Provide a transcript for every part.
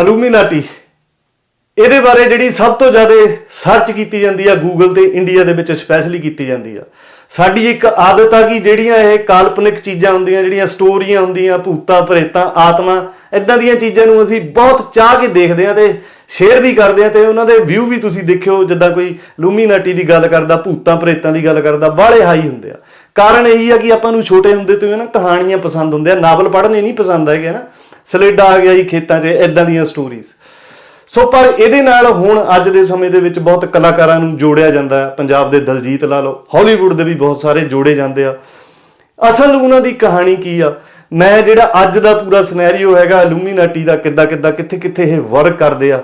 Illuminati. ਇਹਦੇ ਬਾਰੇ ਜਿਹੜੀ ਸਭ ਤੋਂ ਜ਼ਿਆਦਾ ਸਰਚ ਕੀਤੀ ਜਾਂਦੀ ਆ ਗੂਗਲ ਤੇ ਇੰਡੀਆ ਦੇ ਵਿੱਚ ਸਪੈਸ਼ਲੀ ਕੀਤੀ ਜਾਂਦੀ ਆ। ਸਾਡੀ ਇੱਕ ਆਦਤ ਆ ਕਿ ਜਿਹੜੀਆਂ ਇਹ ਕਾਲਪਨਿਕ ਚੀਜ਼ਾਂ ਹੁੰਦੀਆਂ, ਜਿਹੜੀਆਂ ਸਟੋਰੀਆਂ ਹੁੰਦੀਆਂ, ਭੂਤਾਂ, ਪ੍ਰੇਤਾਂ, ਆਤਮਾ ਇਦਾਂ ਦੀਆਂ ਚੀਜ਼ਾਂ ਨੂੰ ਅਸੀਂ ਬਹੁਤ ਚਾਹ ਕੇ ਦੇਖਦੇ ਆ ਤੇ ਸ਼ੇਅਰ ਵੀ ਕਰਦੇ ਆ ਤੇ ਉਹਨਾਂ ਦੇ ਵਿਊ ਵੀ ਤੁਸੀਂ ਦੇਖਿਓ, ਜਿੱਦਾਂ ਕੋਈ ਲੂਮੀਨਾਟੀ ਦੀ ਗੱਲ ਕਰਦਾ, ਭੂਤਾਂ, ਪ੍ਰੇਤਾਂ ਦੀ ਗੱਲ ਕਰਦਾ ਬਾਹਲੇ ਹਾਈ ਹੁੰਦੇ ਆ। ਕਾਰਨ ਇਹੀ ਆ ਕਿ ਆਪਾਂ ਨੂੰ ਛੋਟੇ ਹੁੰਦੇ ਤੋਂ ਹੀ ਨਾ ਕਹਾਣੀਆਂ ਪਸੰਦ ਹੁੰਦੇ ਆ। ਨਾਵਲ ਪੜ੍ਹਨੇ ਨਹੀਂ ਪਸੰਦ ਹੈਗੇ ਨਾ। ਸਲੇਡਾ ਆ ਗਿਆ ਜੀ ਖੇਤਾਂ 'ਚ ਇਦਾਂ ਦੀਆਂ ਸਟੋਰੀਜ਼ ਸੋ ਪਰ ਇਹਦੇ ਨਾਲ ਹੁਣ ਅੱਜ ਦੇ ਸਮੇਂ ਦੇ ਵਿੱਚ ਬਹੁਤ ਕਲਾਕਾਰਾਂ ਨੂੰ ਜੋੜਿਆ ਜਾਂਦਾ ਹੈ। ਪੰਜਾਬ ਦੇ ਦਲਜੀਤ ਲਾ ਲਓ ਹਾਲੀਵੁੱਡ ਦੇ ਵੀ ਬਹੁਤ ਸਾਰੇ ਜੋੜੇ ਜਾਂਦੇ ਆ। ਅਸਲ ਉਹਨਾਂ ਦੀ ਕਹਾਣੀ ਕੀ ਆ? ਮੈਂ ਜਿਹੜਾ ਅੱਜ ਦਾ ਪੂਰਾ ਸਿਨੈਰੀਓ ਹੈਗਾ ਇਲੂਮੀਨਾਟੀ ਦਾ ਕਿੱਦਾਂ ਕਿੱਦਾਂ ਕਿੱਥੇ ਕਿੱਥੇ ਇਹ ਵਰਕ ਕਰਦੇ ਆ।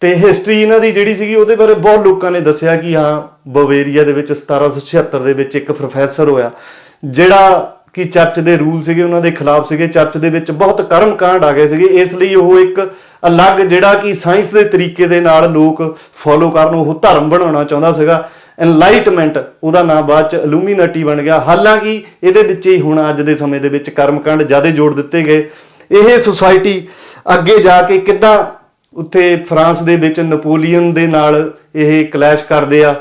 ਤੇ ਹਿਸਟਰੀ ਇਹਨਾਂ ਦੀ ਜਿਹੜੀ ਸੀਗੀ, ਉਹਦੇ ਬਾਰੇ ਬਹੁਤ ਲੋਕਾਂ ਨੇ ਦੱਸਿਆ ਕਿ ਹਾਂ, ਬਵੇਰੀਆ ਦੇ ਵਿੱਚ 1776 ਦੇ ਵਿੱਚ ਇੱਕ ਪ੍ਰੋਫੈਸਰ ਹੋਇਆ, ਜਿਹੜਾ ਕਿ ਚਰਚ ਦੇ ਰੂਲ ਸੀਗੇ, ਉਹਨਾਂ ਦੇ ਖਿਲਾਫ ਸੀਗੇ, ਚਰਚ ਦੇ ਵਿੱਚ ਬਹੁਤ ਕਰਮ ਕਾਂਡ ਆ ਗਏ ਸੀਗੇ। ਇਸ ਲਈ ਉਹ ਇੱਕ ਅਲੱਗ ਜਿਹੜਾ ਕਿ ਸਾਇੰਸ ਦੇ ਤਰੀਕੇ ਦੇ ਨਾਲ ਲੋਕ ਫੋਲੋ ਕਰਨ, ਉਹ ਧਰਮ ਬਣਾਉਣਾ ਚਾਹੁੰਦਾ ਸੀਗਾ। ਐਨਲਾਈਟਮੈਂਟ ਉਹਦਾ ਨਾਮ ਬਾਅਦ ਚ ਇਲੂਮੀਨਾਟੀ ਬਣ ਗਿਆ। ਹਾਲਾਂਕਿ ਇਹਦੇ ਵਿੱਚ ਹੀ ਹੁਣ ਅੱਜ ਦੇ ਸਮੇਂ ਦੇ ਵਿੱਚ ਕਰਮਕਾਂਡ ਜ਼ਿਆਦਾ ਜੋੜ ਦਿੱਤੇ ਗਏ। ਇਹ ਸੁਸਾਇਟੀ ਅੱਗੇ ਜਾ ਕੇ ਕਿੱਦਾਂ ਉੱਥੇ ਫਰਾਂਸ ਦੇ ਵਿੱਚ ਨਪੋਲੀਅਨ ਦੇ ਨਾਲ ਇਹ ਕਲੈਸ਼ ਕਰਦੇ ਆ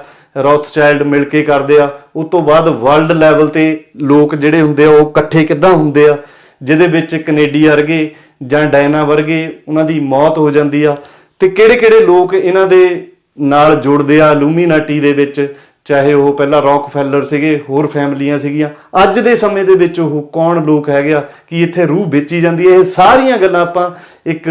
ਰੌਥਚਾਈਲਡ ਮਿਲ ਕੇ ਕਰਦੇ ਆ। ਉਸ ਤੋਂ ਬਾਅਦ ਵਰਲਡ ਲੈਵਲ ਤੇ ਲੋਕ ਜਿਹੜੇ ਹੁੰਦੇ ਆ, ਉਹ ਇਕੱਠੇ ਕਿੱਦਾਂ ਹੁੰਦੇ ਆ? ਜਿਹਦੇ ਵਿੱਚ ਕੈਨੇਡੀ ਵਰਗੇ ਜਾਂ ਡਾਇਨਾ ਵਰਗੇ, ਉਹਨਾਂ ਦੀ ਮੌਤ ਹੋ ਜਾਂਦੀ ਆ। ਤੇ ਕਿਹੜੇ-ਕਿਹੜੇ ਲੋਕ ਇਹਨਾਂ ਦੇ ਨਾਲ ਜੁੜਦੇ ਆ ਲੂਮੀਨਾਟੀ ਦੇ ਵਿੱਚ? ਚਾਹੇ ਉਹ ਪਹਿਲਾਂ ਰੌਕਫੈਲਰ ਸੀਗੇ, ਹੋਰ ਫੈਮਲੀਆਂ ਸੀਗੀਆਂ। ਅੱਜ ਦੇ ਸਮੇਂ ਦੇ ਵਿੱਚ ਉਹ ਕੌਣ ਲੋਕ ਹੈਗੇ ਆ? ਕਿ ਇੱਥੇ ਰੂਹ ਵੇਚੀ ਜਾਂਦੀ ਹੈ ਇਹ ਸਾਰੀਆਂ ਗੱਲਾਂ ਆਪਾਂ ਇੱਕ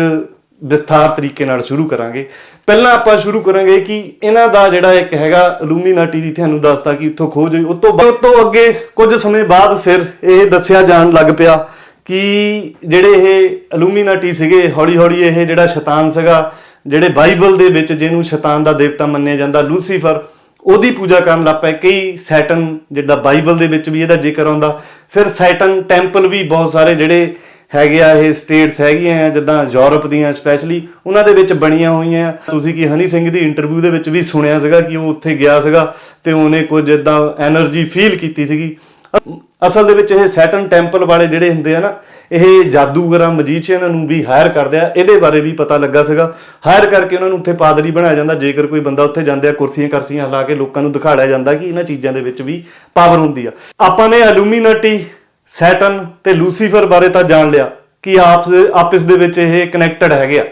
ਵਿਸਥਾਰ ਤਰੀਕੇ ਨਾਲ ਸ਼ੁਰੂ ਕਰਾਂਗੇ। ਪਹਿਲਾਂ ਆਪਾਂ ਸ਼ੁਰੂ ਕਰਾਂਗੇ ਕਿ ਇਹਨਾਂ ਦਾ ਜਿਹੜਾ ਇੱਕ ਹੈਗਾ ਇਲੂਮੀਨਾਟੀ ਦੀ ਤੁਹਾਨੂੰ ਦੱਸਤਾ ਕਿ ਇੱਥੋਂ ਖੋਜ ਹੋਈ। ਉਸ ਤੋਂ ਬਾਅਦ ਤੋਂ ਅੱਗੇ ਕੁਝ ਸਮੇਂ ਬਾਅਦ ਫਿਰ ਇਹ ਦੱਸਿਆ ਜਾਣ ਲੱਗ ਪਿਆ ਕਿ ਜਿਹੜੇ ਇਹ ਅਲੂਮੀਨਾਟੀ ਸੀਗੇ ਹੌਲੀ ਹੌਲੀ ਇਹ ਜਿਹੜਾ ਸ਼ੈਤਾਨ ਸੀਗਾ, ਜਿਹੜੇ ਬਾਈਬਲ ਦੇ ਵਿੱਚ ਜਿਹਨੂੰ ਸ਼ੈਤਾਨ ਦਾ ਦੇਵਤਾ ਮੰਨਿਆ ਜਾਂਦਾ, ਲੂਸੀਫਰ, ਉਹਦੀ ਪੂਜਾ ਕਰਨ ਲੱਗ ਪਏ। ਕਈ ਸੈਟਨ, ਜਿਹੜਾ ਬਾਈਬਲ ਦੇ ਵਿੱਚ ਵੀ ਇਹਦਾ ਜ਼ਿਕਰ ਆਉਂਦਾ। ਫਿਰ ਸੈਟਨ ਟੈਂਪਲ ਵੀ ਬਹੁਤ ਸਾਰੇ ਜਿਹੜੇ ਹੈਗੇ ਆ, ਇਹ ਸਟੇਟਸ ਹੈਗੀਆਂ ਆ, ਜਿੱਦਾਂ ਯੂਰਪ ਦੀਆਂ ਸਪੈਸ਼ਲੀ ਉਹਨਾਂ ਦੇ ਵਿੱਚ ਬਣੀਆਂ ਹੋਈਆਂ ਤੁਸੀਂ ਕੀ ਹਨੀ ਸਿੰਘ ਦੀ ਇੰਟਰਵਿਊ ਦੇ ਵਿੱਚ ਵੀ ਸੁਣਿਆ ਸੀਗਾ ਕਿ ਉਹ ਉੱਥੇ ਗਿਆ ਸੀਗਾ ਤੇ ਉਹਨੇ ਕੁਝ ਇਦਾਂ એનર્ਜੀ ਫੀਲ ਕੀਤੀ ਸੀਗੀ। ਅਸਲ ਦੇ ਵਿੱਚ ਇਹ ਸੈਟਨ ਟੈਂਪਲ ਵਾਲੇ ਜਿਹੜੇ ਹੁੰਦੇ ਆ ਨਾ, ਇਹ ਜਾਦੂਗਰਾਂ ਮਜੀਸ਼ੀਅਨਾਂ ਨੂੰ ਵੀ ਹਾਇਰ ਕਰਦੇ ਆ। ਇਹਦੇ ਬਾਰੇ ਵੀ ਪਤਾ ਲੱਗਾ ਸੀਗਾ। ਹਾਇਰ ਕਰਕੇ ਉਹਨਾਂ ਨੂੰ ਉੱਥੇ ਪਾਦਰੀ ਬਣਾਇਆ ਜਾਂਦਾ। ਜੇਕਰ ਕੋਈ ਬੰਦਾ ਉੱਥੇ ਜਾਂਦੇ ਆ, ਕੁਰਸੀਆਂ ਕਰਸੀਆਂ ਲਾ ਕੇ ਲੋਕਾਂ ਨੂੰ ਦਿਖਾੜਿਆ ਜਾਂਦਾ ਕਿ ਇਹਨਾਂ ਚੀਜ਼ਾਂ ਦੇ ਵਿੱਚ ਵੀ ਪਾਵਰ ਹੁੰਦੀ ਆ। ਆਪਾਂ ਨੇ ਅਲੂਮੀਨਾਟੀ ਸੈਟਨ ਤੇ ਲੂਸੀਫਰ ਬਾਰੇ ਤਾਂ ਜਾਣ ਲਿਆ ਕਿ ਆਪਸ ਆਪਸ ਦੇ ਵਿੱਚ ਇਹ ਕਨੈਕਟਡ ਹੈਗੇ ਆ।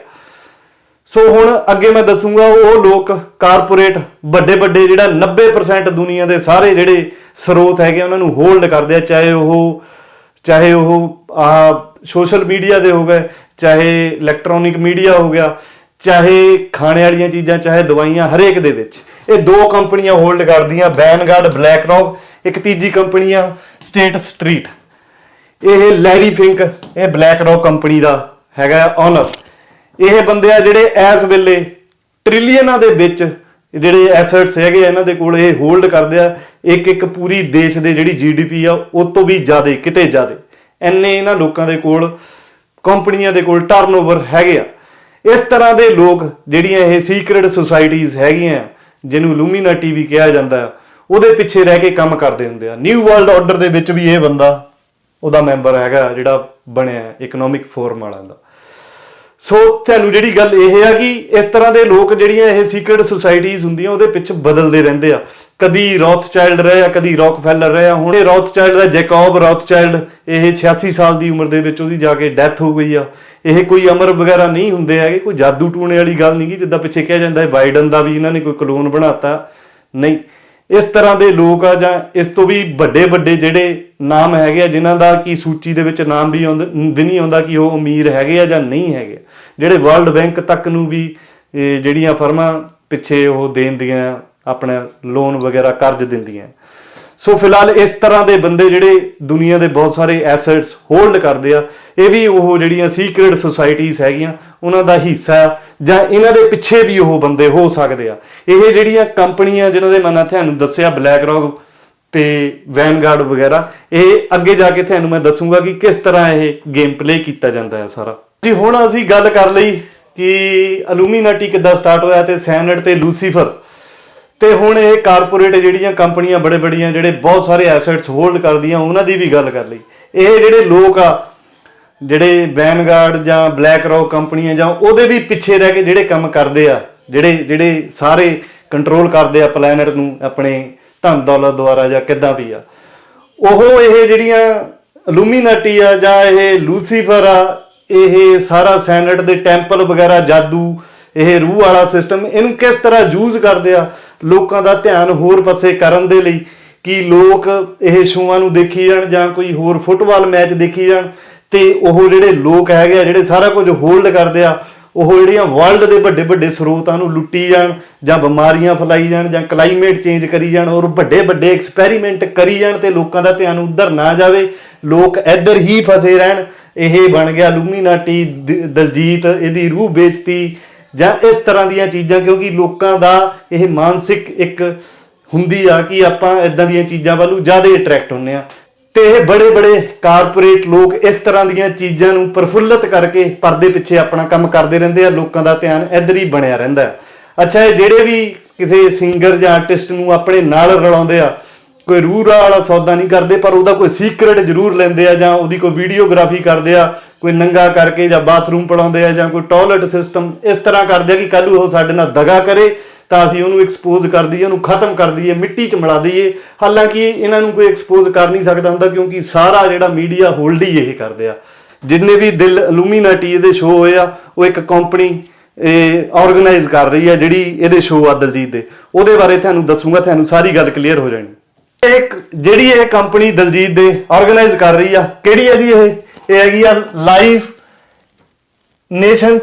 ਸੋ ਹੁਣ ਅੱਗੇ ਮੈਂ ਦੱਸੂਗਾ ਉਹ ਲੋਕ ਕਾਰਪੋਰੇਟ ਵੱਡੇ ਵੱਡੇ ਜਿਹੜਾ 90% ਦੁਨੀਆ ਦੇ ਸਾਰੇ ਜਿਹੜੇ ਸਰੋਤ ਹੈਗੇ ਆ, ਉਹਨਾਂ ਨੂੰ ਹੋਲਡ ਕਰਦੇ ਆ ਚਾਹੇ ਉਹ ਚਾਹੇ ਉਹ ਆ ਸੋਸ਼ਲ ਮੀਡੀਆ ਦੇ ਹੋ ਗਏ ਚਾਹੇ ਇਲੈਕਟ੍ਰੋਨਿਕ ਮੀਡੀਆ ਹੋ ਗਿਆ ਚਾਹੇ ਖਾਣੇ ਵਾਲੀਆਂ ਚੀਜ਼ਾਂ ਚਾਹੇ ਦਵਾਈਆਂ ਹਰੇਕ ਦੇ ਵਿੱਚ। ਇਹ ਦੋ ਕੰਪਨੀਆਂ ਹੋਲਡ ਕਰਦੀਆਂ ਬੈਨਗਾਰਡ ਬਲੈਕ ਰੌਕ ਇੱਕ ਤੀਜੀ ਕੰਪਨੀ ਆ ਸਟੇਟ ਸਟਰੀਟ ਇਹ ਲੈਰੀ ਫਿੰਕ, ਇਹ ਬਲੈਕ ਰੌਕ ਕੰਪਨੀ ਦਾ ਹੈਗਾ ਓਨਰ ਇਹ ਬੰਦੇ ਆ ਜਿਹੜੇ ਇਸ ਵੇਲੇ ਟ੍ਰਿਲੀਅਨਾਂ ਦੇ ਵਿੱਚ ਜਿਹੜੇ ਐਸੈਟਸ ਹੈਗੇ ਆ, ਇਹਨਾਂ ਦੇ ਕੋਲ ਇਹ ਹੋਲਡ ਕਰਦੇ ਆ। ਇੱਕ ਇੱਕ ਪੂਰੀ ਦੇਸ਼ ਦੇ ਜਿਹੜੀ ਜੀਡੀਪੀ ਆ, ਉਹ ਤੋਂ ਵੀ ਜ਼ਿਆਦਾ, ਕਿਤੇ ਜ਼ਿਆਦਾ। ਐਨੇ ਇਹਨਾਂ ਲੋਕਾਂ ਦੇ ਕੋਲ, ਕੰਪਨੀਆਂ ਦੇ ਕੋਲ ਟਰਨਓਵਰ ਹੈਗੇ ਆ। ਇਸ ਤਰ੍ਹਾਂ ਦੇ ਲੋਕ ਜਿਹੜੀਆਂ ਇਹ ਸੀਕ੍ਰੀਟ ਸੁਸਾਇਟੀਆਂ ਹੈਗੀਆਂ, ਜਿਹਨੂੰ ਲੂਮੀਨਾਟੀ ਵੀ ਕਿਹਾ ਜਾਂਦਾ ਹੈ ਉਹਦੇ ਪਿੱਛੇ ਰਹਿ ਕੇ ਕੰਮ ਕਰਦੇ ਹੁੰਦੇ ਆ। ਨਿਊ ਵਰਲਡ ਆਰਡਰ ਦੇ ਵਿੱਚ ਵੀ ਇਹ ਬੰਦਾ ਉਹਦਾ ਮੈਂਬਰ ਹੈਗਾ ਜਿਹੜਾ ਬਣਿਆ ਇਕਨੋਮਿਕ ਫੋਰਮ ਵਾਲਾ ਦਾ। ਸੋ ਤੁਹਾਨੂੰ ਜਿਹੜੀ ਗੱਲ ਇਹ ਆ ਕਿ ਇਸ ਤਰ੍ਹਾਂ ਦੇ ਲੋਕ ਜਿਹੜੀਆਂ ਇਹ ਸੀਕ੍ਰੀਟ ਸੁਸਾਇਟੀਆਂ ਹੁੰਦੀਆਂ, ਉਹਦੇ ਪਿੱਛੇ ਬਦਲਦੇ ਰਹਿੰਦੇ ਆ। ਕਦੀ ਰੌਥਚਾਈਲਡ ਰਹੇ ਆ, ਕਦੀ ਰੌਕਫੈਲਰ ਰਹੇ ਆ। ਹੁਣ ਇਹ ਰੌਥਚਾਈਲਡ ਦਾ ਜੈਕੋਬ ਰੌਥਚਾਈਲਡ, ਇਹ 86 ਸਾਲ ਦੀ ਉਮਰ ਦੇ ਵਿੱਚ ਉਹਦੀ ਜਾ ਕੇ ਡੈਥ ਹੋ ਗਈ ਆ। ਇਹ ਕੋਈ ਅਮਰ ਵਗੈਰਾ ਨਹੀਂ ਹੁੰਦੇ ਹੈਗੇ, ਕੋਈ ਜਾਦੂ ਟੂਣੇ ਵਾਲੀ ਗੱਲ ਨਹੀਂ ਗੀ, ਜਿੱਦਾਂ ਪਿੱਛੇ ਕਿਹਾ ਜਾਂਦਾ ਹੈ, ਬਾਈਡਨ ਦਾ ਵੀ ਇਹਨਾਂ ਨੇ ਕੋਈ ਕਲੋਨ ਬਣਾਤਾ। ਨਹੀਂ, ਇਸ ਤਰ੍ਹਾਂ ਦੇ ਲੋਕ ਆ ਜਾਂ ਇਸ ਤੋਂ ਵੀ ਵੱਡੇ ਵੱਡੇ ਜਿਹੜੇ ਨਾਮ ਹੈਗੇ ਆ ਜਿਨ੍ਹਾਂ ਦਾ ਕੀ ਸੂਚੀ ਦੇ ਵਿੱਚ ਨਾਮ ਵੀ ਆਉਂਦਾ, ਵੀ ਨਹੀਂ ਆਉਂਦਾ ਕਿ ਉਹ ਅਮੀਰ ਹੈਗੇ ਆ ਜਾਂ ਨਹੀਂ ਹੈਗੇ। ਜਿਹੜੇ ਵਰਲਡ ਬੈਂਕ ਤੱਕ ਨੂੰ ਵੀ, ਇਹ ਜਿਹੜੀਆਂ ਫਰਮਾਂ ਪਿੱਛੇ ਉਹ ਦੇਣ ਦੀਆਂ, ਆਪਣਾ ਲੋਨ ਵਗੈਰਾ ਕਰਜ਼ ਦਿੰਦੀਆਂ। ਸੋ ਫਿਲਹਾਲ ਇਸ ਤਰ੍ਹਾਂ ਦੇ ਬੰਦੇ ਜਿਹੜੇ ਦੁਨੀਆ ਦੇ ਬਹੁਤ ਸਾਰੇ ਐਸੈਟਸ ਹੋਲਡ ਕਰਦੇ ਆ, ਇਹ ਵੀ ਉਹ ਜਿਹੜੀਆਂ ਸੀਕ੍ਰੀਟ ਸੁਸਾਇਟੀਆਂ ਹੈਗੀਆਂ, ਉਹਨਾਂ ਦਾ ਹਿੱਸਾ ਜਾਂ ਇਹਨਾਂ ਦੇ ਪਿੱਛੇ ਵੀ ਉਹ ਬੰਦੇ ਹੋ ਸਕਦੇ ਆ। ਇਹ ਜਿਹੜੀਆਂ ਕੰਪਨੀਆਂ ਜਿਨ੍ਹਾਂ ਦੇ ਮੈਂ ਤੁਹਾਨੂੰ ਦੱਸਿਆ ਬਲੈਕ ਰੌਕ ਤੇ ਵੈਨਗਾਰਡ ਵਗੈਰਾ, ਇਹ ਅੱਗੇ ਜਾ ਕੇ ਤੁਹਾਨੂੰ ਮੈਂ ਦੱਸੂਗਾ ਕਿ ਕਿਸ ਤਰ੍ਹਾਂ ਇਹ ਗੇਮ ਪਲੇ ਕੀਤਾ ਜਾਂਦਾ ਹੈ ਸਾਰਾ। ਜੀ, ਹੁਣ ਅਸੀਂ ਗੱਲ ਕਰ ਲਈ ਕਿ ਅਲੂਮੀਨਾਟੀ ਕਿੱਦਾਂ ਸਟਾਰਟ ਹੋਇਆ ਤੇ ਸੈਨਟ ਤੇ ਲੂਸੀਫਰ ਤੇ ਹੁਣ ਇਹ ਕਾਰਪੋਰੇਟ ਜਿਹੜੀਆਂ ਕੰਪਨੀਆਂ ਬੜੇ ਬੜੀਆਂ ਜਿਹੜੇ ਬਹੁਤ ਸਾਰੇ ਐਸੈਟਸ ਹੋਲਡ ਕਰਦੀਆਂ, ਉਹਨਾਂ ਦੀ ਵੀ ਗੱਲ ਕਰ ਲਈ। ਇਹ ਜਿਹੜੇ ਲੋਕ ਆ, ਜਿਹੜੇ ਵੈਨਗਾਰਡ ਜਾਂ ਬਲੈਕ ਰੌਕ ਕੰਪਨੀਆਂ ਜਾਂ ਉਹਦੇ ਵੀ ਪਿੱਛੇ ਰਹਿ ਕੇ ਜਿਹੜੇ ਕੰਮ ਕਰਦੇ ਆ, ਜਿਹੜੇ ਜਿਹੜੇ ਸਾਰੇ ਕੰਟਰੋਲ ਕਰਦੇ ਆ ਪਲੈਨਟ ਨੂੰ, ਆਪਣੇ ਧਨ ਦੌਲਤ ਦੁਆਰਾ ਜਾਂ ਕਿੱਦਾਂ ਵੀ ਆ। ਉਹ ਇਹ ਜਿਹੜੀਆਂ ਲੂਮੀਨਾਟੀ ਆ ਜਾਂ ਇਹ ਲੂਸੀਫਰ ਆ, ਇਹ ਸਾਰਾ ਸੈਨਟ ਦੇ ਟੈਂਪਲ ਵਗੈਰਾ, ਜਾਦੂ, ਇਹ ਰੂਹ ਵਾਲਾ ਸਿਸਟਮ, ਇਹਨੂੰ ਕਿਸ ਤਰ੍ਹਾਂ ਯੂਜ਼ ਕਰਦੇ ਆ, ਲੋਕਾਂ ਦਾ ਧਿਆਨ ਹੋਰ ਪਾਸੇ ਕਰਨ ਦੇ ਲਈ ਕਿ ਲੋਕ ਇਹ ਸ਼ੋਆਂ ਨੂੰ ਦੇਖੀ ਜਾਣ ਜਾਂ ਕੋਈ ਹੋਰ ਫੁੱਟਬਾਲ ਮੈਚ ਦੇਖੀ ਜਾਣ ਤੇ ਉਹ ਜਿਹੜੇ ਲੋਕ ਹੈਗੇ ਆ, ਜਿਹੜੇ ਸਾਰਾ ਕੁਝ ਹੋਲਡ ਕਰਦੇ ਆ ਉਹ ਜਿਹੜੀਆਂ ਵਰਲਡ ਦੇ ਵੱਡੇ ਵੱਡੇ ਸਰੋਤਾਂ ਨੂੰ ਲੁੱਟੀ ਜਾਣ ਜਾਂ ਬਿਮਾਰੀਆਂ ਫੈਲਾਈ ਜਾਣ ਜਾਂ ਕਲਾਈਮੇਟ ਚੇਂਜ ਕਰੀ ਜਾਣ ਔਰ ਵੱਡੇ ਵੱਡੇ ਐਕਸਪੈਰੀਮੈਂਟ ਕਰੀ ਜਾਣ ਤੇ ਲੋਕਾਂ ਦਾ ਧਿਆਨ ਉਧਰ ਨਾ ਜਾਵੇ, ਲੋਕ ਇੱਧਰ ਹੀ ਫਸੇ ਰਹਿਣ, ਇਹ ਬਣ ਗਿਆ ਲੂਮੀਨਾਟੀ ਦ- ਦਲਜੀਤ, ਇਹਦੀ ਰੂਹ ਵੇਚਤੀ ਜਾਂ ਇਸ ਤਰ੍ਹਾਂ ਦੀਆਂ ਚੀਜ਼ਾਂ, ਕਿਉਂਕਿ ਲੋਕਾਂ ਦਾ ਇਹ ਮਾਨਸਿਕ ਇੱਕ ਹੁੰਦੀ ਆ ਕਿ ਆਪਾਂ ਇਦਾਂ ਦੀਆਂ ਚੀਜ਼ਾਂ ਵੱਲੋਂ ਜ਼ਿਆਦਾ ਅਟਰੈਕਟ ਹੁੰਨੇ ਆ ਤੇ ਇਹ ਬੜੇ ਬੜੇ ਕਾਰਪੋਰੇਟ ਲੋਕ ਇਸ ਤਰ੍ਹਾਂ ਦੀਆਂ ਚੀਜ਼ਾਂ ਨੂੰ ਪ੍ਰਫੁੱਲਤ ਕਰਕੇ ਪਰਦੇ ਪਿੱਛੇ ਆਪਣਾ ਕੰਮ ਕਰਦੇ ਰਹਿੰਦੇ ਆ, ਲੋਕਾਂ ਦਾ ਧਿਆਨ ਇੱਧਰ ਹੀ ਬਣਿਆ ਰਹਿੰਦਾ ਅੱਛਾ, ਇਹ ਜਿਹੜੇ ਵੀ ਕਿਸੇ ਸਿੰਗਰ ਜਾਂ ਆਰਟਿਸਟ ਨੂੰ ਆਪਣੇ ਨਾਲ ਰਲਾਉਂਦੇ ਆ, ਕੋਈ ਰੂਹ ਰਾਹ ਵਾਲਾ ਸੌਦਾ ਨਹੀਂ ਕਰਦੇ, ਪਰ ਉਹਦਾ ਕੋਈ ਸੀਕ੍ਰੇਟ ਜ਼ਰੂਰ ਲੈਂਦੇ ਆ ਜਾਂ ਉਹਦੀ ਕੋਈ ਵੀਡੀਓਗ੍ਰਾਫੀ ਕਰਦੇ ਆ, ਕੋਈ ਨੰਗਾ ਕਰਕੇ ਜਾਂ ਬਾਥਰੂਮ ਪੜਾਉਂਦੇ ਆ ਜਾਂ ਕੋਈ ਟਾਇਲਟ ਸਿਸਟਮ ਇਸ ਤਰ੍ਹਾਂ ਕਰਦੇ ਆ ਕਿ ਕੱਲ ਉਹ ਸਾਡੇ ਨਾਲ ਦਗਾ ਕਰੇ ਤਾਂ ਅਸੀਂ ਉਹਨੂੰ ਐਕਸਪੋਜ਼ ਕਰ ਦਈਏ, ਉਹਨੂੰ ਖਤਮ ਕਰ ਦਈਏ, ਮਿੱਟੀ 'ਚ ਮਿਲਾ ਦਈਏ। ਹਾਲਾਂਕਿ ਇਹਨਾਂ ਨੂੰ ਕੋਈ ਐਕਸਪੋਜ਼ ਕਰ ਨਹੀਂ ਸਕਦਾ ਹੁੰਦਾ ਕਿਉਂਕਿ ਸਾਰਾ ਜਿਹੜਾ ਮੀਡੀਆ ਹੋਲਡ ਹੀ ਇਹ ਕਰਦੇ ਆ। ਜਿੰਨੇ ਵੀ ਦਿਲ ਇਲੂਮੀਨਾਟੀ ਇਹਦੇ ਸ਼ੋਅ ਹੋਏ ਆ, ਉਹ ਇੱਕ ਕੰਪਨੀ ਇਹ ਆਰਗੇਨਾਈਜ਼ ਕਰ ਰਹੀ ਆ ਜਿਹੜੀ ਇਹਦੇ ਸ਼ੋਅ ਆ ਦਲਜੀਤ ਦੇ। ਉਹਦੇ ਬਾਰੇ ਤੁਹਾਨੂੰ ਦੱਸੂਗਾ, ਤੁਹਾਨੂੰ ਸਾਰੀ ਗੱਲ ਕਲੀਅਰ ਹੋ ਜਾਣੀ। ਇਹ ਜਿਹੜੀ ਇਹ ਕੰਪਨੀ ਦਲਜੀਤ ਦੇ ਆਰਗੇਨਾਈਜ਼ ਕਰ ਰਹੀ ਆ, ਕਿਹੜੀ ਹੈ ਜੀ ਇਹ? ਇਹ ਹੈਗੀ ਆ ਲਾਈਫ ਨੇਸ਼ਨ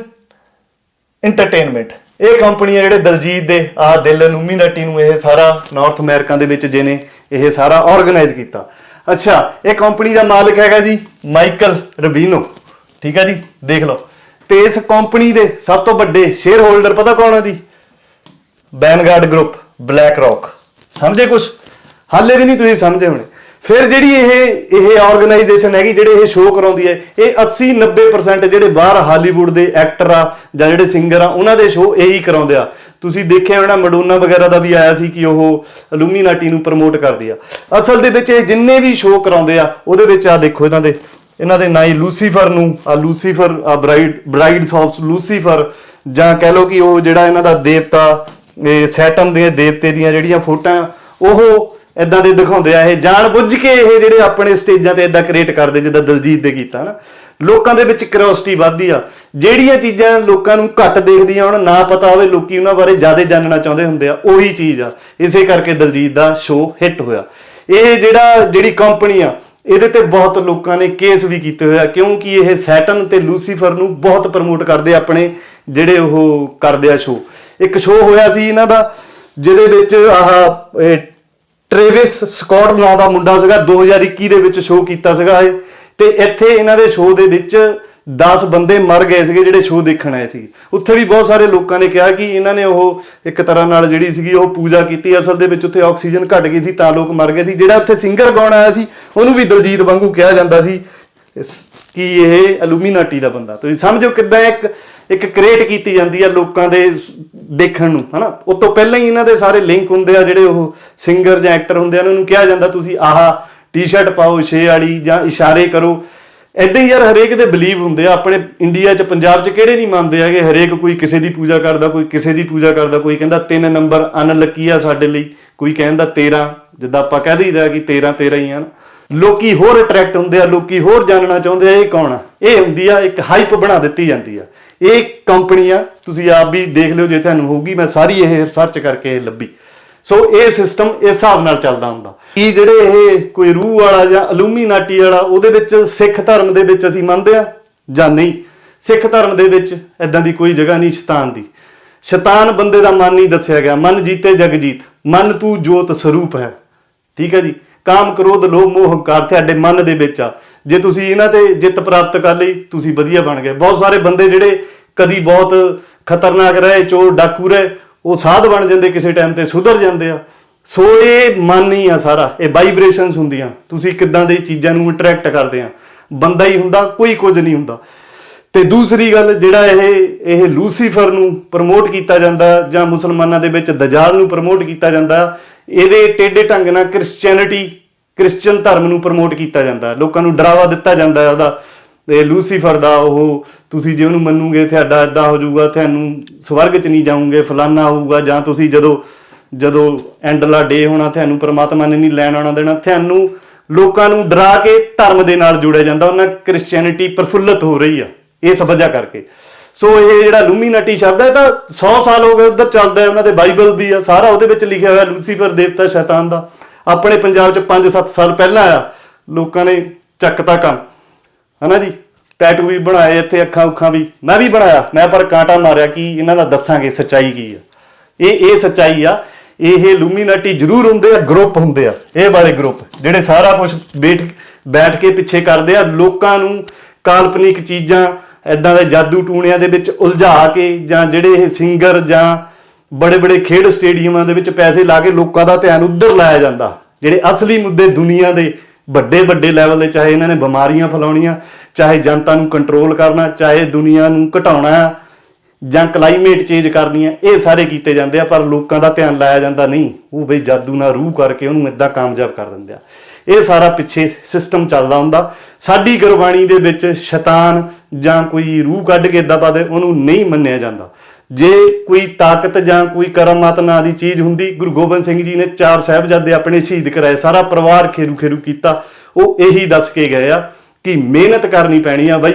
ਐਂਟਰਟੇਨਮੈਂਟ ਇਹ ਕੰਪਨੀ ਆ ਜਿਹੜੇ ਦਲਜੀਤ ਦੇ, ਆ ਦਿਲ ਨੂਮੀਨਾਟੀ ਨੂੰ ਇਹ ਸਾਰਾ ਨਾਰਥ ਅਮਰੀਕਾ ਦੇ ਵਿੱਚ ਜਿਹਨੇ ਇਹ ਸਾਰਾ ਆਰਗੇਨਾਈਜ਼ ਕੀਤਾ। ਅੱਛਾ, ਇਹ ਕੰਪਨੀ ਦਾ ਮਾਲਕ ਹੈਗਾ ਜੀ ਮਾਈਕਲ ਰਬੀਨੋ ਠੀਕ ਹੈ ਜੀ? ਦੇਖ ਲਓ। ਤੇ ਇਸ ਕੰਪਨੀ ਦੇ ਸਭ ਤੋਂ ਵੱਡੇ ਸ਼ੇਅਰ ਹੋਲਡਰ ਪਤਾ ਕੌਣ ਹੈ ਜੀ? ਬੈਨਗਾਰਡ ਗਰੁੱਪ ਬਲੈਕ ਰੌਕ ਸਮਝੇ ਕੁਛ? ਹਾਲੇ ਵੀ ਨਹੀਂ ਤੁਸੀਂ ਸਮਝੇ ਹੋਣੇ। ਫਿਰ ਜਿਹੜੀ ਇਹ ਇਹ ਆਰਗੇਨਾਈਜੇਸ਼ਨ ਹੈਗੀ, ਜਿਹੜੇ ਇਹ ਸ਼ੋਅ ਕਰਾਉਂਦੀ ਹੈ, ਇਹ 80 90% ਜਿਹੜੇ ਬਾਹਰ ਹਾਲੀਵੁੱਡ ਦੇ ਐਕਟਰ ਆ ਜਾਂ ਜਿਹੜੇ ਸਿੰਗਰ ਆ, ਉਹਨਾਂ ਦੇ ਸ਼ੋਅ ਇਹੀ ਕਰਾਉਂਦੇ ਆ। ਤੁਸੀਂ ਦੇਖਿਆ ਹੋਣਾ ਮੈਡੋਨਾ ਵਗੈਰਾ ਦਾ ਵੀ ਆਇਆ ਸੀ ਕਿ ਉਹ ਇਲੂਮੀਨਾਟੀ ਨੂੰ ਪ੍ਰਮੋਟ ਕਰਦੀ ਆ। ਅਸਲ ਦੇ ਵਿੱਚ ਇਹ ਜਿੰਨੇ ਵੀ ਸ਼ੋਅ ਕਰਾਉਂਦੇ ਆ, ਉਹਦੇ ਵਿੱਚ ਆ ਦੇਖੋ ਇਹਨਾਂ ਦੇ ਇਹਨਾਂ ਦੇ ਨਾਂ ਹੀ ਲੂਸੀਫਰ ਨੂੰ ਆ ਲੂਸੀਫਰ ਆ ਬ੍ਰਾਈਡ ਬ੍ਰਾਈਡਸ ਆਫ ਲੂਸੀਫਰ ਜਾਂ ਕਹਿ ਲਓ ਕਿ ਉਹ ਜਿਹੜਾ ਇਹਨਾਂ ਦਾ ਦੇਵਤਾ, ਇਹ ਸੈਟਨ ਦੇ ਦੇਵਤੇ ਦੀਆਂ ਜਿਹੜੀਆਂ ਫੋਟੋਆਂ, ਉਹ ਇਦਾਂ ਦੇ ਦਿਖਾਉਂਦੇ ਆ ਇਹ, ਜਾਣ ਬੁੱਝ ਕੇ ਇਹ ਜਿਹੜੇ ਆਪਣੇ ਸਟੇਜਾਂ ਤੇ ਇਦਾਂ ਕ੍ਰੀਏਟ ਕਰਦੇ, ਜਿੱਦਾਂ ਦਲਜੀਤ ਦੇ ਕੀਤਾ ਨਾ ਲੋਕਾਂ ਦੇ ਵਿੱਚ ਕਿਉਰਿਓਸਿਟੀ ਵੱਧਦੀ ਆ। ਜਿਹੜੀਆਂ ਚੀਜ਼ਾਂ ਲੋਕਾਂ ਨੂੰ ਘੱਟ ਦੇਖਦੀਆਂ ਹੁਣ, ਨਾ ਪਤਾ ਹੋਵੇ ਲੋਕੀ ਉਹਨਾਂ ਬਾਰੇ ਜ਼ਿਆਦਾ ਜਾਣਨਾ ਚਾਹੁੰਦੇ ਹੁੰਦੇ ਆ, ਉਹੀ ਚੀਜ਼ ਆ। ਇਸੇ ਕਰਕੇ ਦਲਜੀਤ ਦਾ ਸ਼ੋਅ ਹਿੱਟ ਹੋਇਆ। ਇਹ ਜਿਹੜਾ, ਜਿਹੜੀ ਕੰਪਨੀ ਆ, ਇਹਦੇ ਤੇ ਬਹੁਤ ਲੋਕਾਂ ਨੇ ਕੇਸ ਵੀ ਕੀਤੇ ਹੋਇਆ ਕਿਉਂਕਿ ਇਹ ਸੈਟਨ ਤੇ ਲੂਸੀਫਰ ਨੂੰ ਬਹੁਤ ਪ੍ਰਮੋਟ ਕਰਦੇ ਆਪਣੇ ਜਿਹੜੇ ਉਹ ਕਰਦੇ ਆ ਸ਼ੋਅ ਇੱਕ ਸ਼ੋਅ ਹੋਇਆ ਸੀ ਇਹਨਾਂ ਦਾ, ਜਿਹਦੇ ਵਿੱਚ ਆਹ ਟ੍ਰੇਵਿਸ ਸਕਾਟ ਨਾਂ ਦਾ ਮੁੰਡਾ ਸੀਗਾ 2021 ਦੇ ਵਿੱਚ ਸ਼ੋਅ ਕੀਤਾ ਸੀਗਾ ਇਹ। ਤੇ ਇੱਥੇ ਇਹਨਾਂ ਦੇ ਸ਼ੋਅ ਦੇ ਵਿੱਚ 10 ਬੰਦੇ ਮਰ ਗਏ ਸੀਗੇ ਜਿਹੜੇ ਸ਼ੋਅ ਦੇਖਣ ਆਏ ਸੀ ਉੱਥੇ ਵੀ ਬਹੁਤ ਸਾਰੇ ਲੋਕਾਂ ਨੇ ਕਿਹਾ ਕਿ ਇਹਨਾਂ ਨੇ ਉਹ ਇੱਕ ਤਰ੍ਹਾਂ ਨਾਲ ਜਿਹੜੀ ਸੀਗੀ ਉਹ ਪੂਜਾ ਕੀਤੀ। ਅਸਲ ਦੇ ਵਿੱਚ ਉੱਥੇ ਆਕਸੀਜਨ ਘਟ ਗਈ ਸੀ, ਤਾਂ ਲੋਕ ਮਰ ਗਏ ਸੀ। ਜਿਹੜਾ ਉੱਥੇ ਸਿੰਗਰ ਗਾਉਣ ਆਇਆ ਸੀ, ਉਹਨੂੰ ਵੀ ਦਲਜੀਤ ਵਾਂਗੂ ਕਿਹਾ ਜਾਂਦਾ ਸੀ ਕਿ ਇਹ ਅਲੂਮੀਨਾਟੀ ਦਾ ਬੰਦਾ। ਤੁਸੀਂ ਸਮਝੋ ਕਿੱਦਾਂ ਇੱਕ ਇੱਕ ਕ੍ਰੀਏਟ ਕੀਤੀ ਜਾਂਦੀ ਹੈ ਲੋਕਾਂ ਦੇ ਦੇਖਣ ਨੂੰ, ਹਨਾ? ਉਸ ਤੋਂ ਪਹਿਲਾਂ ਹੀ ਇਹਨਾਂ ਦੇ ਸਾਰੇ ਲਿੰਕ ਹੁੰਦੇ ਆ, ਜਿਹੜੇ ਉਹ ਸਿੰਗਰ ਜਾਂ ਐਕਟਰ ਹੁੰਦੇ ਆ, ਉਹਨਾਂ ਨੂੰ ਕਿਹਾ ਜਾਂਦਾ, ਤੁਸੀਂ ਆਹ ਟੀ-ਸ਼ਰਟ ਪਾਓ, ਛੇ ਵਾਲੀ ਜਾਂ ਇਸ਼ਾਰੇ ਕਰੋ। ਐਦਾਂ ਹੀ ਯਾਰ ਹਰੇਕ ਦੇ ਬਲੀਵ ਹੁੰਦੇ ਆ, ਆਪਣੇ ਇੰਡੀਆ 'ਚ, ਪੰਜਾਬ 'ਚ ਕਿਹੜੇ ਨਹੀਂ ਮੰਨਦੇ ਹੈਗੇ, ਹਰੇਕ ਕੋਈ ਕਿਸੇ ਦੀ ਪੂਜਾ ਕਰਦਾ, ਕੋਈ ਕਿਸੇ ਦੀ ਪੂਜਾ ਕਰਦਾ, ਕੋਈ ਕਹਿੰਦਾ ਤਿੰਨ ਨੰਬਰ ਅਨਲੱਕੀ ਆ ਸਾਡੇ ਲਈ, ਕੋਈ ਕਹਿੰਦਾ 13 ਜਿੱਦਾਂ ਆਪਾਂ ਕਹਿ ਦਈਦਾ ਕਿ 13 13 ਹੀ ਆ ਨਾ। ਲੋਕੀ ਹੋਰ ਅਟਰੈਕਟ ਹੁੰਦੇ ਆ, ਲੋਕੀ ਹੋਰ ਜਾਣਨਾ ਚਾਹੁੰਦੇ ਆ, ਇਹ ਕੌਣ ਆ? ਇਹ ਹੁੰਦੀ ਆ, ਇੱਕ ਹਾਈਪ ਬਣਾ ਦਿੱਤੀ ਜਾਂਦੀ ਆ। ਇਹ ਕੰਪਨੀ ਆ, ਤੁਸੀਂ ਆਪ ਵੀ ਦੇਖ ਲਿਓ ਜੇ ਤੁਹਾਨੂੰ ਹੋਊਗੀ, ਮੈਂ ਸਾਰੀ ਇਹ ਸਰਚ ਕਰਕੇ ਲੱਭੀ। ਸੋ ਇਹ ਸਿਸਟਮ ਇਸ ਹਿਸਾਬ ਨਾਲ ਚੱਲਦਾ ਹੁੰਦਾ। ਇਹ ਜਿਹੜੇ ਇਹ ਕੋਈ ਰੂਹ ਵਾਲਾ ਜਾਂ ਅਲੂਮੀਨਾਟੀ ਵਾਲਾ, ਉਹਦੇ ਵਿੱਚ ਸਿੱਖ ਧਰਮ ਦੇ ਵਿੱਚ ਅਸੀਂ ਮੰਨਦੇ ਆ ਜਾਂ ਨਹੀਂ? ਸਿੱਖ ਧਰਮ ਦੇ ਵਿੱਚ ਇਦਾਂ ਦੀ ਕੋਈ ਜਗ੍ਹਾ ਨਹੀਂ ਸ਼ੈਤਾਨ ਦੀ। ਸ਼ੈਤਾਨ ਬੰਦੇ ਦਾ ਮਨ ਨਹੀਂ ਦੱਸਿਆ ਗਿਆ। ਮਨ ਜੀਤੇ ਜਗ ਜੀਤ ਮਨ ਤੂੰ ਜੋਤ ਸਰੂਪ ਹੈ। ਠੀਕ ਹੈ ਜੀ? ਕਾਮ ਕ੍ਰੋਧ ਲੋਭ ਮੋਹ ਹੰਕਾਰ ਤੁਹਾਡੇ ਮਨ ਦੇ ਵਿੱਚ ਆ। ਜੇ ਤੁਸੀਂ ਇਹਨਾਂ ਤੇ ਜਿੱਤ ਪ੍ਰਾਪਤ ਕਰ ਲਈ, ਤੁਸੀਂ ਵਧੀਆ ਬਣ ਗਏ। ਬਹੁਤ ਸਾਰੇ ਬੰਦੇ ਜਿਹੜੇ ਕਦੀ ਬਹੁਤ ਖਤਰਨਾਕ ਰਹੇ, ਚੋਰ ਡਾਕੂ ਰਹੇ, ਉਹ ਸਾਧ ਬਣ ਜਾਂਦੇ ਕਿਸੇ ਟਾਈਮ ਤੇ, ਸੁਧਰ ਜਾਂਦੇ ਆ। ਸੋ ਇਹ ਮਨ ਹੀ ਆ ਸਾਰਾ, ਇਹ ਵਾਈਬ੍ਰੇਸ਼ਨਸ ਹੁੰਦੀਆਂ। ਤੁਸੀਂ ਕਿੱਦਾਂ ਦੇ ਚੀਜ਼ਾਂ ਨੂੰ ਅਟਰੈਕਟ ਕਰਦੇ ਆ। ਬੰਦਾ ਹੀ ਹੁੰਦਾ, ਕੋਈ ਕੁਝ ਨਹੀਂ ਹੁੰਦਾ। ਤੇ ਦੂਸਰੀ ਗੱਲ, ਜਿਹੜਾ ਇਹ ਇਹ ਲੂਸੀਫਰ ਨੂੰ ਪ੍ਰਮੋਟ ਕੀਤਾ ਜਾਂਦਾ, ਜਾਂ ਮੁਸਲਮਾਨਾਂ ਦੇ ਵਿੱਚ ਦਜਾਲ ਨੂੰ ਪ੍ਰਮੋਟ ਕੀਤਾ ਜਾਂਦਾ ਇਹਦੇ ਟੇਢੇ ਢੰਗ ਨਾਲ ਕ੍ਰਿਸਚੀਅਨਿਟੀ ਕ੍ਰਿਸਚੀਅਨ ਧਰਮ ਨੂੰ ਪ੍ਰਮੋਟ ਕੀਤਾ ਜਾਂਦਾ। ਲੋਕਾਂ ਨੂੰ ਡਰਾਵਾ ਦਿੱਤਾ ਜਾਂਦਾ ਉਹਦਾ। ਤੇ ਲੂਸੀਫਰ ਦਾ ਉਹ, ਤੁਸੀਂ ਜੇ ਉਹਨੂੰ ਮੰਨੂਗੇ, ਤੁਹਾਡਾ ਇਦਾਂ ਹੋ ਜਾਊਗਾ, ਤੁਹਾਨੂੰ ਸਵਰਗ 'ਚ ਨਹੀਂ ਜਾਓਗੇ ਫਲਾਨਾ ਹੋਊਗਾ, ਜਾਂ ਤੁਸੀਂ ਜਦੋਂ ਜਦੋਂ ਐਂਡਲਾ ਡੇ ਹੋਣਾ, ਤੁਹਾਨੂੰ ਪ੍ਰਮਾਤਮਾ ਨੇ ਨਹੀਂ ਲੈਣ ਆਉਣਾ ਦੇਣਾ, ਤੁਹਾਨੂੰ ਲੋਕਾਂ ਨੂੰ ਡਰਾ ਕੇ ਧਰਮ ਦੇ ਨਾਲ ਜੋੜਿਆ ਜਾਂਦਾ, ਉਹਨਾਂ ਕ੍ਰਿਸਚੀਅਨਿਟੀ ਪ੍ਰਫੁੱਲਤ ਹੋ ਰਹੀ ਆ। ਇਹ ਵਜ੍ਹਾ ਕਰਕੇ। ਸੋ ਇਹ ਜਿਹੜਾ ਲੂਮੀਨਾਟੀ ਸ਼ਬਦ ਹੈ ਇਹ ਤਾਂ 100 ਸਾਲ ਹੋ ਗਏ ਉਧਰ ਚੱਲਦਾ ਹੈ, ਉਹਨਾਂ ਦੇ ਬਾਈਬਲ ਵੀ ਆ, ਸਾਰਾ ਉਹਦੇ ਵਿੱਚ ਲਿਖਿਆ ਹੋਇਆ ਲੂਸੀਫਰ ਦੇਵਤਾ ਸ਼ੈਤਾਨ ਦਾ। ਆਪਣੇ ਪੰਜਾਬ 'ਚ 5-7 ਸਾਲ ਪਹਿਲਾਂ ਆ ਲੋਕਾਂ ਨੇ ਚੱਕਤਾ ਕੰਮ। ਹਨਾ ਜੀ? ਟੈਟੂ ਵੀ ਬਣਾਏ, ਇੱਥੇ ਅੱਖਾਂ ਉੱਖਾਂ ਵੀ। ਮੈਂ ਵੀ ਬਣਾਇਆ, ਮੈਂ ਪਰ ਕਾਂਟਾ ਮਾਰਿਆ, ਕਿ ਇਹਨਾਂ ਦਾ ਦੱਸਾਂਗੇ ਸੱਚਾਈ ਕੀ ਆ? ਇਹ ਇਹ ਸੱਚਾਈ ਆ, ਇਹ ਲੂਮੀਨਾਟੀ ਜ਼ਰੂਰ ਹੁੰਦੇ ਆ, ਗਰੁੱਪ ਹੁੰਦੇ ਆ, ਇਹ ਵਾਲੇ ਗਰੁੱਪ, ਜਿਹੜੇ ਸਾਰਾ ਕੁਝ ਬੈਠ ਬੈਠ ਕੇ ਪਿੱਛੇ ਕਰਦੇ ਆ, ਲੋਕਾਂ ਨੂੰ ਕਾਲਪਨਿਕ ਚੀਜ਼ਾਂ ਐਦਾਂ ਦੇ ਜਾਦੂ ਟੂਣਿਆਂ ਦੇ ਵਿੱਚ ਉਲਝਾ ਕੇ ਜਾਂ ਜਿਹੜੇ ਇਹ ਸਿੰਗਰ ਜਾਂ ਬੜੇ ਬੜੇ ਖੇਡ ਸਟੇਡੀਅਮਾਂ ਦੇ ਵਿੱਚ ਪੈਸੇ ਲਾ ਕੇ ਲੋਕਾਂ ਦਾ ਧਿਆਨ ਉੱਧਰ ਲਾਇਆ ਜਾਂਦਾ, ਜਿਹੜੇ ਅਸਲੀ ਮੁੱਦੇ ਦੁਨੀਆ ਦੇ ਵੱਡੇ ਵੱਡੇ ਲੈਵਲ ਦੇ, ਚਾਹੇ ਇਹਨਾਂ ਨੇ ਬਿਮਾਰੀਆਂ ਫੈਲਾਉਣੀਆਂ, ਚਾਹੇ ਜਨਤਾ ਨੂੰ ਕੰਟਰੋਲ ਕਰਨਾ, ਚਾਹੇ ਦੁਨੀਆ ਨੂੰ ਘਟਾਉਣਾ ਜਾਂ ਕਲਾਈਮੇਟ ਚੇਂਜ ਕਰਨੀ ਹੈ, ਇਹ ਸਾਰੇ ਕੀਤੇ ਜਾਂਦੇ ਆ, ਪਰ ਲੋਕਾਂ ਦਾ ਧਿਆਨ ਲਾਇਆ ਜਾਂਦਾ ਨਹੀਂ। ਉਹ ਬਈ ਜਾਦੂ ਨਾਲ ਰੂਹ ਕਰਕੇ ਉਹਨੂੰ ਇਦਾਂ ਕਾਮਯਾਬ ਕਰ ਦਿੰਦੇ ਆ। ਇਹ ਸਾਰਾ ਪਿੱਛੇ ਸਿਸਟਮ ਚੱਲਦਾ ਹੁੰਦਾ। ਸਾਡੀ ਗੁਰਬਾਣੀ ਦੇ ਵਿੱਚ ਸ਼ੈਤਾਨ ਜਾਂ ਕੋਈ ਰੂਹ ਕੱਢ ਕੇ ਇਦਾਂ ਪਾਦੇ ਉਹਨੂੰ ਨਹੀਂ ਮੰਨਿਆ ਜਾਂਦਾ। ਜੇ ਕੋਈ ਤਾਕਤ ਜਾਂ ਕੋਈ ਕਰਮਾਤ ਨਾਂ ਦੀ ਚੀਜ਼ ਹੁੰਦੀ, ਗੁਰੂ ਗੋਬਿੰਦ ਸਿੰਘ ਜੀ ਨੇ ਚਾਰ ਸਾਹਿਬਜ਼ਾਦੇ ਆਪਣੇ ਸ਼ਹੀਦ ਕਰਾਏ, ਸਾਰਾ ਪਰਿਵਾਰ ਖੇਰੂ ਖੇਰੂ ਕੀਤਾ। ਉਹ ਇਹੀ ਦੱਸ ਕੇ ਗਏ ਆ ਕਿ ਮਿਹਨਤ ਕਰਨੀ ਪੈਣੀ ਆ ਬਾਈ।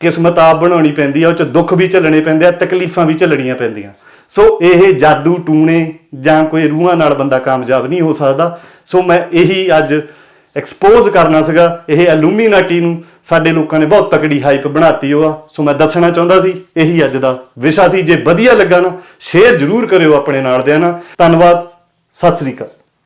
ਕਿਸਮਤ ਆਪ ਬਣਾਉਣੀ ਪੈਂਦੀ ਆ, ਉਹ ਚ ਦੁੱਖ ਵੀ ਝੱਲਣੇ ਪੈਂਦੇ ਆ, ਤਕਲੀਫਾਂ ਵੀ ਝੱਲਣੀਆਂ ਪੈਂਦੀਆਂ। ਸੋ ਇਹ ਜਾਦੂ ਟੂਣੇ ਜਾਂ ਕੋਈ ਰੂਹਾਂ ਨਾਲ ਬੰਦਾ ਕਾਮਯਾਬ ਨਹੀਂ ਹੋ ਸਕਦਾ। ਸੋ ਮੈਂ ਇਹੀ ਅੱਜ ਐਕਸਪੋਜ਼ ਕਰਨਾ ਸੀਗਾ, ਇਹ ਐਲੂਮੀਨਾਟੀ ਨੂੰ ਸਾਡੇ ਲੋਕਾਂ ਨੇ ਬਹੁਤ ਤਕੜੀ ਹਾਈਪ ਬਣਾਤੀ ਉਹ ਆ। ਸੋ ਮੈਂ ਦੱਸਣਾ ਚਾਹੁੰਦਾ ਸੀ, ਇਹੀ ਅੱਜ ਦਾ ਵਿਸ਼ਾ ਸੀ। ਜੇ ਵਧੀਆ ਲੱਗਾ ਨਾ ਸ਼ੇਅਰ ਜ਼ਰੂਰ ਕਰਿਓ ਆਪਣੇ ਨਾਲ ਦਿਆਂ ਨਾਲ। ਧੰਨਵਾਦ, ਸਤਿ ਸ੍ਰੀ ਅਕਾਲ।